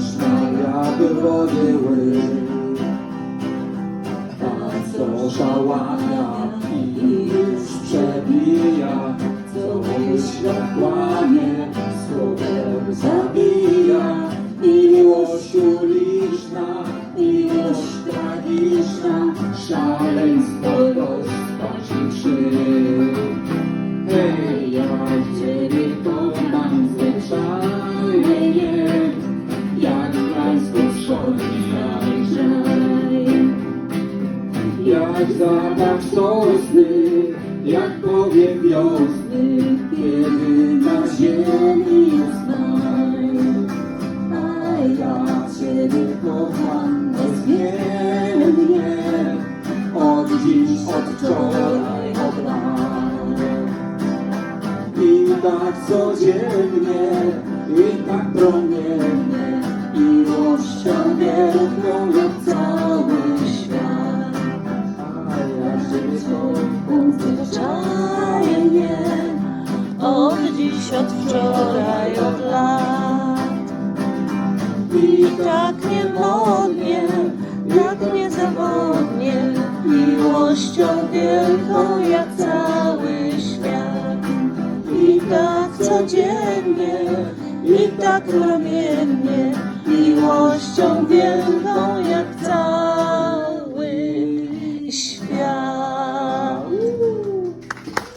pyszna jak wody łyk. Ta co szałamia i już przebija, co świat kłamie, słowem zabija. Miłościu liczna, miłość tragiczna, Jak zapach sosny, jak powiew wiosny, kiedy na ziemi znaj. A ja Ciebie kocham bezmiennie, od dziś, od wczoraj, od lat. I tak codziennie, i tak promiennie, miłością wielką jak cały świat. dziś, od wczoraj, od lat. I tak niemodnie, tak niezawodnie, miłością wielką jak cały świat. I tak codziennie, i tak ramiennie, miłością wielką jak cały świat.